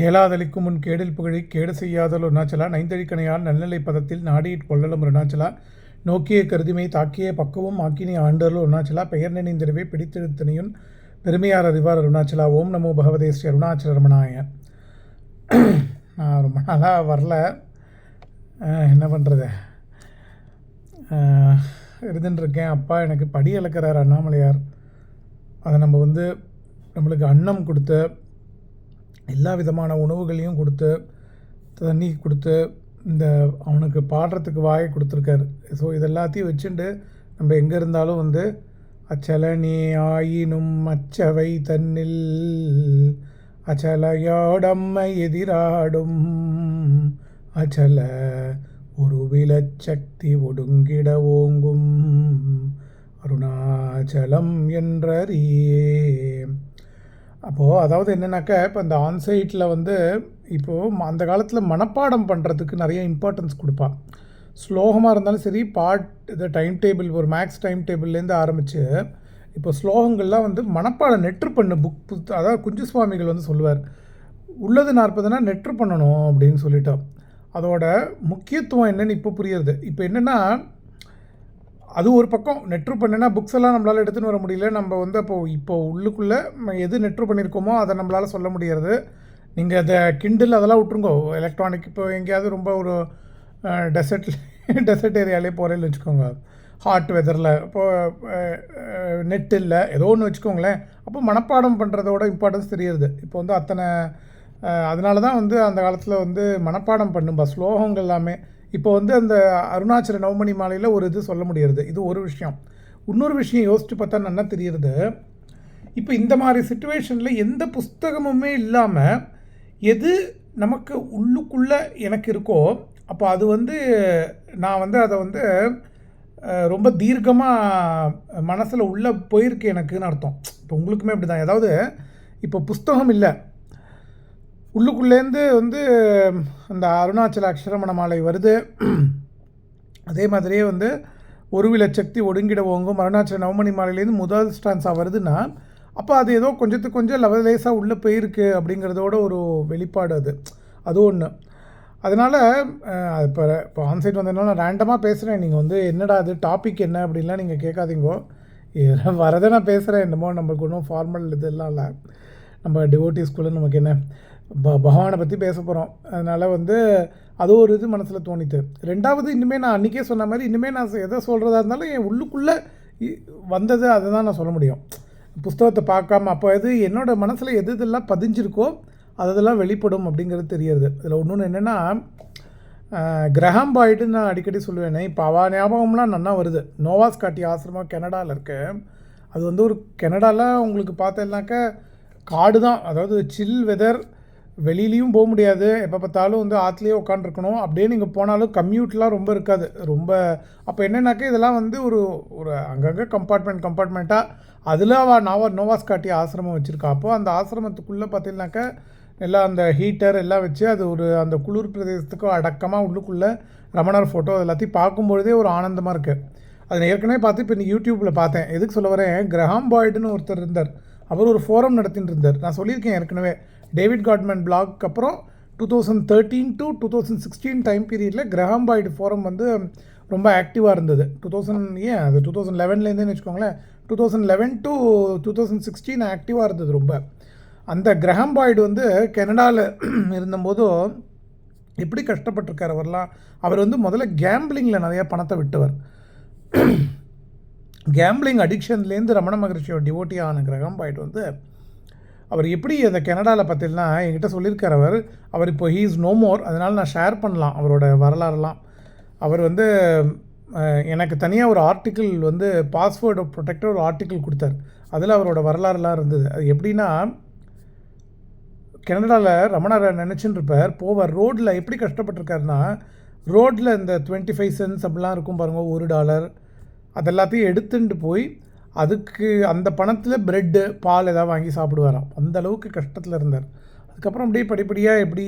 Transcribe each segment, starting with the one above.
கேளாதளிக்கும் முன் கேடில் புகழி கேடு செய்யாதல் அருணாச்சலா நைந்தழிக்கணையால் நல்நிலை பதத்தில் நாடியிற் கொள்ளலும் அருணாச்சலா நோக்கிய கருதிமை தாக்கிய பக்குவம் ஆக்கினி ஆண்டருள் அருணாச்சலா பெயர் நினைந்திரவே பிடித்தெடுத்தனையும் பெருமையார் அறிவார் அருணாச்சலா ஓம் நமோ பகவதே ஸ்ரீ அருணாச்சல ரமணாய. நான் ரொம்ப நாளாக வரல. என்ன பண்ணுறது இருந்துட்டுருக்கேன். அப்பா எனக்கு படி இழக்கிறார் அண்ணாமலையார். அதை நம்ம வந்து நம்மளுக்கு அன்னம் கொடுத்து எல்லா விதமான உணவுகளையும் கொடுத்து தண்ணி கொடுத்து இந்த அவனுக்கு பாடுறதுக்கு வாயை கொடுத்துருக்காரு. ஸோ இதெல்லாத்தையும் வச்சுண்டு வச்சுட்டு நம்ம எங்கே இருந்தாலும் வந்து அச்சலனே ஆயினும் அச்சவை தன்னில் அச்சலையோடம்மை எதிராடும் அச்சல ஒரு விலச்சக்தி ஒடுங்கிட ஓங்கும் அருணாச்சலம் என்றறியே. அப்போது அதாவது என்னென்னாக்கா இப்போ இந்த ஆன்சைட்டில் வந்து இப்போது அந்த காலத்தில் மனப்பாடம் பண்ணுறதுக்கு நிறைய இம்பார்ட்டன்ஸ் கொடுப்பா. ஸ்லோகமாக இருந்தாலும் சரி பாட் இது டைம் டேபிள் ஒரு மேக்ஸ் டைம் டேபிள்லேருந்து ஆரம்பித்து இப்போ ஸ்லோகங்கள்லாம் வந்து மனப்பாடம் நெட்ரு பண்ணு புக் புத் அதாவது குஞ்சு சுவாமிகள் வந்து சொல்லுவார் உள்ளது நாற்பதுனா நெட்ரு பண்ணணும் அப்படின்னு சொல்லிட்டோம். அதோட முக்கியத்துவம் என்னன்னு இப்போ புரியுறது. இப்போ என்னென்னா அது ஒரு பக்கம் நெட்ரு பண்ணினா புக்ஸ் எல்லாம் நம்மளால் எடுத்துன்னு வர முடியல. நம்ம வந்து அப்போ இப்போ உள்ளுக்குள்ளே எது நெட்ரு பண்ணியிருக்கோமோ அதை நம்மளால் சொல்ல முடியாது நீங்கள் அதை கிண்டில் அதெல்லாம் விட்ருங்கோ எலக்ட்ரானிக் இப்போ எங்கேயாவது ரொம்ப ஒரு டெசர்ட் டெசர்ட் ஏரியாலே போகிறேன்னு வச்சுக்கோங்க. ஹாட் வெதரில் இப்போது நெட் இல்லை ஏதோ ஒன்று வச்சுக்கோங்களேன். அப்போ மனப்பாடம் பண்ணுறதோட இம்பார்ட்டன்ஸ் தெரியுது இப்போ வந்து அத்தனை அதனால தான் வந்து அந்த காலத்தில் வந்து மனப்பாடம் பண்ணும்பா ஸ்லோகங்கள் எல்லாமே இப்போ வந்து அந்த அருணாச்சல நவமணி மாலையில் ஒரு இது சொல்ல முடியறது. இது ஒரு விஷயம். இன்னொரு விஷயம் யோசிச்சு பார்த்தா நல்லா தெரியுது இப்போ இந்த மாதிரி சுச்சுவேஷனில் எந்த புஸ்தகமுமே இல்லாமல் எது நமக்கு உள்ளுக்குள்ளே எனக்கு இருக்கோ அப்போ அது வந்து நான் வந்து அதை வந்து ரொம்ப தீர்க்கமாக மனசில் உள்ளே போயிருக்கு எனக்குன்னு அர்த்தம். இப்போ உங்களுக்குமே அப்படி தான் ஏதாவது இப்போ புஸ்தகம் இல்லை. உள்ளுக்குள்ளேருந்து வந்து அந்த அருணாச்சல அக்ஷரமண மாலை வருது. அதே மாதிரியே வந்து ஒரு சக்தி ஒடுங்கிட ஓங்கும் அருணாச்சல நவமணி மாலையிலேருந்து முதல் ஸ்டான்ஸாக வருதுன்னா அப்போ அது ஏதோ கொஞ்சத்துக்கு கொஞ்சம் லெவலேஸாக உள்ளே போயிருக்கு அப்படிங்கிறதோட ஒரு வெளிப்பாடு அது. அது ஒன்று அதனால் இப்போ இப்போ ஆன்சைட் வந்ததுனால நான் ரேண்டமாக பேசுகிறேன் நீங்கள் வந்து என்னடா அது டாபிக் என்ன? அப்படின்லாம் நீங்கள் கேட்காதீங்கோ. வரதை நான் பேசுகிறேன் என்னமோ நம்மளுக்கு ஒன்றும் ஃபார்மல் இதெல்லாம் இல்லை. நம்ம டிவோட்டிஸ்குள்ளே நமக்கு என்ன? ப பகவானை பற்றி பேச போகிறோம் அதனால் வந்து அது ஒரு இது மனசில் தோணித்து. ரெண்டாவது இன்னுமே நான் அன்றைக்கே சொன்ன மாதிரி இனிமேல் நான் எதை சொல்கிறதா இருந்தாலும் என் உள்ளுக்குள்ளே இ- வந்தது அதை தான் நான் சொல்ல முடியும். புஸ்தகத்தை பார்க்காம அப்போ எது என்னோடய மனசில் எது இதெல்லாம் பதிஞ்சிருக்கோ அதெல்லாம் வெளிப்படும் அப்படிங்கிறது தெரியறது இதில் இன்னொன்று என்னென்னா கிரஹாம் பாய்டுன்னு நான் அடிக்கடி சொல்லுவேனே இப்போ அவ ஞாபகம்லாம் நல்லா வருது. நோவாஸ் காட்டி ஆசிரமம் கனடாவில் இருக்கு. அது வந்து ஒரு கனடாவில் உங்களுக்கு பார்த்தேன்னாக்கா காடு தான் அதாவது சில் வெதர் வெளியிலையும் போக முடியாது. எப்போ பார்த்தாலும் வந்து ஆற்றுலேயே உட்காந்துருக்கணும் அப்படியே நீங்கள் போனாலும் கம்யூட்லாம் ரொம்ப இருக்காது. ரொம்ப அப்போ என்னென்னாக்கா இதெல்லாம் வந்து ஒரு ஒரு அங்கங்கே கம்பார்ட்மெண்ட் கம்பார்ட்மெண்ட்டாக அதில் அவள் நோவா நோவாஸ் காட்டி ஆசிரமம் வச்சுருக்கா. அப்போ அந்த ஆசிரமத்துக்குள்ளே பார்த்தீங்கன்னாக்கா எல்லாம் அந்த ஹீட்டர் எல்லாம் வச்சு அது ஒரு அந்த குளிர் பிரதேசத்துக்கு அடக்கமாக உள்ளுக்குள்ளே ரமணர் ஃபோட்டோ எல்லாத்தையும் பார்க்கும்பொழுதே ஒரு ஆனந்தமாக இருக்குது அதை ஏற்கனவே பார்த்து இப்போ இன்னைக்கு யூடியூப்பில் பார்த்தேன். எதுக்கு சொல்ல வரேன்? கிரஹாம் பாய்டுன்னு ஒருத்தர் இருந்தார். அவர் ஒரு ஃபோரம் நடத்திட்டு இருந்தார் நான் சொல்லியிருக்கேன் ஏற்கனவே. டேவிட் காட்மேன் பிளாக் அப்புறம் two thousand thirteen to two thousand sixteen time பீரியடில் கிரஹாம் பாய்டு ஃபோரம் வந்து ரொம்ப ஆக்டிவாக இருந்தது. டூ தௌசண்ட் ஏன் அது டூ தௌசண்ட் லெவன்லேருந்தேன்னு வச்சுக்கோங்களேன். Two thousand eleven to two thousand sixteen ஆக்டிவாக இருந்தது ரொம்ப. அந்த கிரஹாம் பாய்டு வந்து கனடாவில் இருந்தபோது எப்படி கஷ்டப்பட்டிருக்கார் அவர்லாம்? அவர் வந்து முதல்ல கேம்பிளிங்கில் நிறையா பணத்தை விட்டவர். கேம்பிளிங் அடிக்ஷன்லேருந்து ரமண மகரிஷியோட டிவோட்டியான கிரகம் பாயிட்டு வந்து அவர் எப்படி அந்த கனடாவில் பார்த்தீங்கன்னா என்கிட்ட சொல்லியிருக்கார் அவர். அவர் இப்போ ஹீ இஸ் நோ மோர் அதனால் நான் ஷேர் பண்ணலாம் அவரோட வரலாறுலாம். அவர் வந்து எனக்கு தனியாக ஒரு ஆர்டிக்கிள் வந்து பாஸ்வேர்டு ப்ரொடெக்டர் ஒரு ஆர்டிக்கிள் கொடுத்தார். அதில் அவரோட வரலாறுலாம் இருந்தது. அது எப்படின்னா கனடாவில் ரமணர் நினச்சின்னு இருப்பார் போவார். ரோட்டில் எப்படி கஷ்டப்பட்டிருக்காருன்னா ரோட்டில் இந்த டுவெண்ட்டி ஃபைவ் சென்ஸ் அப்படிலாம் இருக்கும் பாருங்கள் ஒரு டாலர் அதெல்லாத்தையும் எடுத்துட்டு போய் அதுக்கு அந்த பணத்தில் ப்ரெட்டு பால் ஏதாவது வாங்கி சாப்பிடுவாராம். அந்த அளவுக்கு கஷ்டத்தில் இருந்தார். அதுக்கப்புறம் அப்படியே படிப்படியாக எப்படி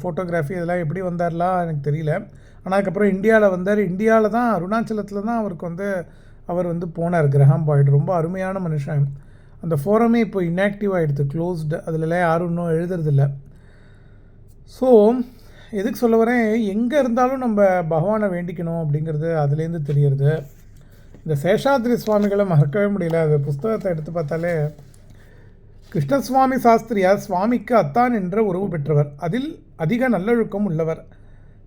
ஃபோட்டோகிராஃபி இதெல்லாம் எப்படி வந்தார்லாம் எனக்கு தெரியல. ஆனால் அதுக்கப்புறம் இந்தியாவில் வந்தார். இந்தியாவில் தான் அருணாச்சலத்தில் தான் அவருக்கு வந்து அவர் வந்து போனார் கிரஹாம் பாய்டு ரொம்ப அருமையான மனுஷன். அந்த ஃபோரமே இப்போ இன்ஆக்டிவ் ஆகிடுது க்ளோஸ்டு அதிலலாம் யாரும் இன்னும் எழுதுறதில்ல. ஸோ எதுக்கு சொல்ல வரேன்? எங்கே இருந்தாலும் நம்ம பகவானை வேண்டிக்கணும் அப்படிங்கிறது அதுலேருந்து தெரியறது. இந்த சேஷாத்ரி சுவாமிகளை மறக்கவே முடியல. அந்த புஸ்தகத்தை எடுத்து பார்த்தாலே கிருஷ்ணசுவாமி சாஸ்திரியார் சுவாமிக்கு அத்தான் என்ற உறவு பெற்றவர். அதில் அதிக நல்லொழுக்கம் உள்ளவர்.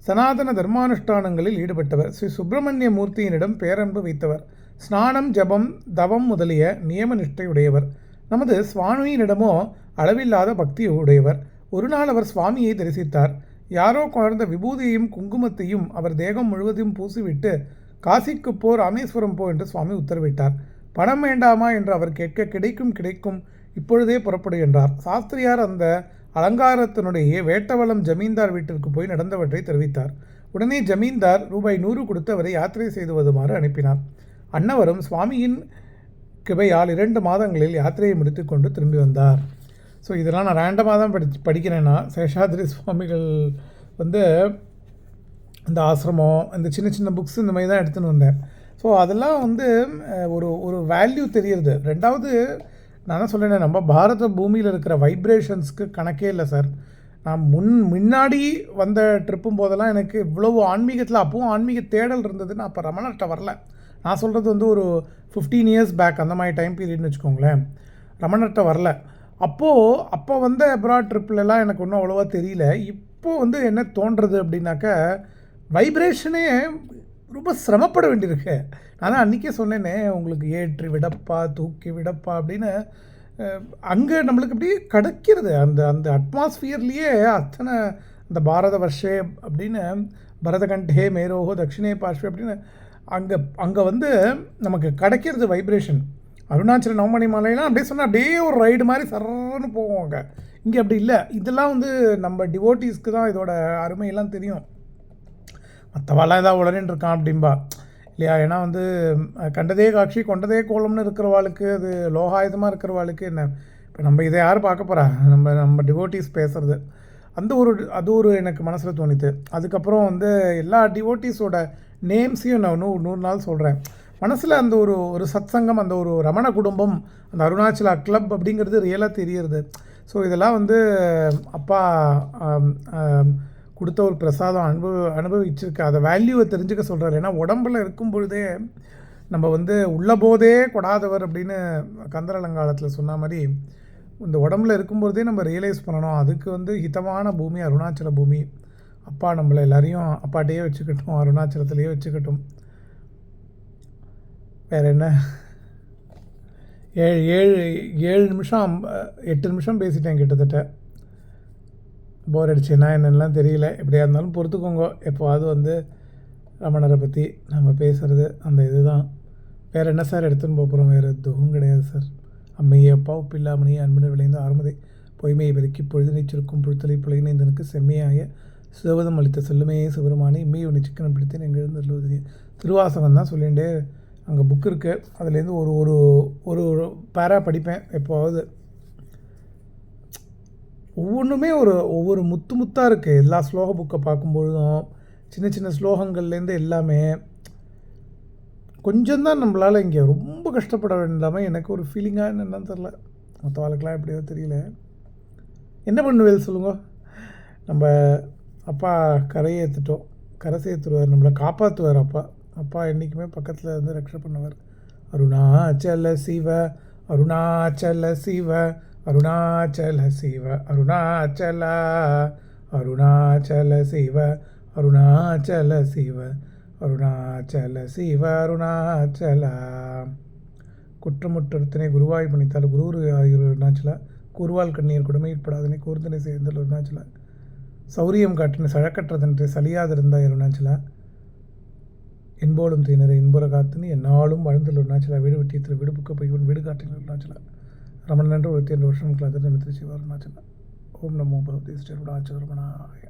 சனாதன தர்மானுஷ்டானங்களில் ஈடுபட்டவர். ஸ்ரீ சுப்பிரமணிய மூர்த்தியினிடம் பேரன்பு வைத்தவர். ஸ்நானம் ஜபம் தவம் முதலிய நியம நிஷ்டையுடையவர். நமது சுவாமியினிடமோ அளவில்லாத பக்தி உடையவர். ஒரு நாள் அவர் சுவாமியை தரிசித்தார். யாரோ குழந்த விபூதியையும் குங்குமத்தையும் அவர் தேகம் முழுவதையும் பூசிவிட்டு காசிக்கு போ ராமேஸ்வரம் போ என்று சுவாமி உத்தரவிட்டார். பணம் வேண்டாமா என்று அவர் கேட்க கிடைக்கும் கிடைக்கும் இப்பொழுதே புறப்படு என்றார். சாஸ்திரியார் அந்த அலங்காரத்தினுடைய வேட்டவளம் ஜமீன்தார் வீட்டிற்கு போய் நடந்தவற்றை தெரிவித்தார். உடனே ஜமீன்தார் ரூபாய் நூறு கொடுத்து அவரை யாத்திரை செய்து வருமாறு அனுப்பினார். அன்னவரும் சுவாமியின் கிருபையால் இரண்டு மாதங்களில் யாத்திரையை முடித்துக்கொண்டு திரும்பி வந்தார். ஸோ இதெல்லாம் நான் ரேண்டமாக தான் படி படிக்கிறேன்னா சேஷாத்ரி சுவாமிகள் வந்து இந்த ஆசிரமம் இந்த சின்ன சின்ன புக்ஸ் இந்த மாதிரி தான் எடுத்துன்னு வந்தேன். ஸோ அதெல்லாம் வந்து ஒரு ஒரு வேல்யூ தெரியுது. ரெண்டாவது நான் தான் சொல்கிறேன் நம்ம பாரத பூமியில் இருக்கிற வைப்ரேஷன்ஸ்க்கு கணக்கே இல்லை சார் நான் முன் முன்னாடி வந்த ட்ரிப்பும் போதெல்லாம் எனக்கு இவ்வளவு ஆன்மீகத்தில் அப்பவும் ஆன்மீக தேடல் இருந்தது நான் அப்போ ரமணர்கிட்ட வரல. நான் சொல்கிறது வந்து ஒரு ஃபிஃப்டீன் இயர்ஸ் பேக் அந்த மாதிரி டைம் பீரியட்னு வச்சுக்கோங்களேன். ரமணர்கிட்ட வரல. அப்போது அப்போ வந்த அப்ராட் ட்ரிப்லலாம் எனக்கு ஒன்றும் அவ்வளோவா தெரியல. இப்போது வந்து என்ன தோன்றுறது அப்படின்னாக்க வைப்ரேஷனே ரொம்ப சிரமப்பட வேண்டியிருக்கு. நான் அன்றைக்கே சொன்னேனே உங்களுக்கு ஏற்றி விடப்பா தூக்கி விடப்பா அப்படின்னு. அங்கே நம்மளுக்கு அப்படியே கிடைக்கிறது. அந்த அந்த அட்மாஸ்ஃபியர்லேயே அத்தனை அந்த பாரத வர்ஷே அப்படின்னு பரதகண்டே மேரோஹோ தட்சிணே பார்ஷ்வே அப்படின்னு அங்கே அங்கே வந்து நமக்கு கிடைக்கிறது வைப்ரேஷன் அருணாச்சல நவமணி மலையெல்லாம் அப்படியே சொன்னால் அப்படியே ஒரு ரைடு மாதிரி சரன்னு போவோம் அங்கே. இங்கே அப்படி இல்லை. இதெல்லாம் வந்து நம்ம டிவோட்டீஸ்க்கு தான் இதோட அருமையெல்லாம் தெரியும். மற்றவாலாம் ஏதாவது உடனே இருக்கான் அப்படிம்பா. இல்லையா? ஏன்னா வந்து கண்டதே காட்சி கொண்டதே கோலம்னு இருக்கிறவாளுக்கு அது லோகாயுதமாக இருக்கிறவாளுக்கு என்ன? இப்போ நம்ம இதை யார் பார்க்க போகிறா நம்ம நம்ம டிவோட்டீஸ் பேசுகிறது அந்த ஒரு அது ஒரு எனக்கு மனசில் தோணித்து. அதுக்கப்புறம் வந்து எல்லா டிவோட்டீஸோட நேம்ஸையும் நான் நூறு நூறு நாள் சொல்கிறேன் மனசில் அந்த ஒரு ஒரு சத்சங்கம் அந்த ஒரு ரமண குடும்பம் அந்த அருணாச்சலா கிளப் அப்படிங்கிறது ரியலாக தெரியறது. ஸோ இதெல்லாம் வந்து அப்பா கொடுத்த ஒரு பிரசாதம் அனுபவ அனுபவிச்சிருக்க. அதை வேல்யூவை தெரிஞ்சுக்க சொல்கிறார் ஏன்னா உடம்புல இருக்கும் பொழுதே நம்ம வந்து உள்ள போதே கொடாதவர் அப்படின்னு கந்தரலங்காலத்தில் சொன்ன மாதிரி இந்த உடம்புல இருக்கும்பொழுதே நம்ம ரியலைஸ் பண்ணணும். அதுக்கு வந்து ஹிதமான பூமி அருணாச்சல பூமி. அப்பா நம்மளை எல்லாரையும் அப்பாட்டையே வச்சுக்கிட்டோம் அருணாச்சலத்திலேயே வச்சுக்கட்டும். வேறு என்ன? ஏழு ஏழு ஏழு நிமிஷம் எட்டு நிமிஷம் பேசிட்டேன் கிட்டத்தட்ட. போர் அடிச்சுன்னா என்னென்னலாம் தெரியல. எப்படியா இருந்தாலும் பொறுத்துக்கோங்க. எப்போவாவது வந்து ரமணரை பற்றி நம்ம பேசுகிறது அந்த இதுதான். வேறு என்ன சார் எடுத்துன்னு போக போகிறோம் வேறு எதுவும் கிடையாது சார். அம்மையே அப்பா உப்பில்லாமணியே அன்புன விளைந்து ஆரம்பதை பொய்மையை பெருக்கி பொழுது நீச்சிருக்கும் புழுத்தலை புலையினைந்தனுக்கு செம்மையாய சுதவதம் அளித்த செல்லுமே சிவருமானி இம்மையை உன்னை சிக்கனம் பிடித்தேன் எங்கிருந்து எழுந்து திருவாசகம் தான் சொல்லிகிட்டே அங்கே புக் இருக்குது அதுலேருந்து ஒரு ஒரு ஒரு ஒரு பேரா படிப்பேன். எப்போவாவது ஒவ்வொன்றுமே ஒரு ஒவ்வொரு முத்து முத்தாக இருக்குது எல்லா ஸ்லோக புக்கை பார்க்கும்பொழுதும் சின்ன சின்ன ஸ்லோகங்கள்லேருந்து எல்லாமே கொஞ்சம்தான் நம்மளால் இங்கே ரொம்ப கஷ்டப்பட வேண்டாமல் எனக்கு ஒரு ஃபீலிங்காக என்னென்னு தெரில. மற்ற வாழ்க்கெலாம் எப்படியோ தெரியல. என்ன பண்ணுவேல் சொல்லுங்க? நம்ம அப்பா கரையை ஏற்றுட்டோம் கரை சேர்த்துருவார். நம்மளை காப்பாற்றுவார் அப்பா. அப்பா என்றைக்குமே பக்கத்தில் இருந்து ரக்ஷை பண்ணுவார். அருணாச்சல சிவ அருணாச்சல சிவ அருணாச்சல சிவ அருணாச்சலா அருணாச்சல சிவ அருணாச்சல சிவ அருணாச்சல. சிவ அருணாச்சலா குற்றமுற்றத்தினை குருவாய் பணித்தால் குருவுரு ஆகியோர் அருணாச்சலா கூர்வால் கண்ணீர் கொடுமையிற்படாதனை கூர்ந்தனை சேர்ந்தல் அருணாச்சலா சௌரியம் காட்டின சழக்கற்றதன்று சலியாதிருந்தாய் அருணாச்சலா என்போலும் தீனரை இன்புற காத்துன்னு என்னாலும் வாழ்ந்தல் அருணாச்சலா வீடு வெட்டியத்தில் விடுப்புக்கு போய் வீடு காட்டின அருணாச்சலா ரமணன் என்று ஒருத்தி ரெண்டு வருஷம் கிளாத்திரம் திருச்சி அருணாச்சல ஓம் நமோ பகவதி ஸ்ரீ அருணாச்சல ரமணாய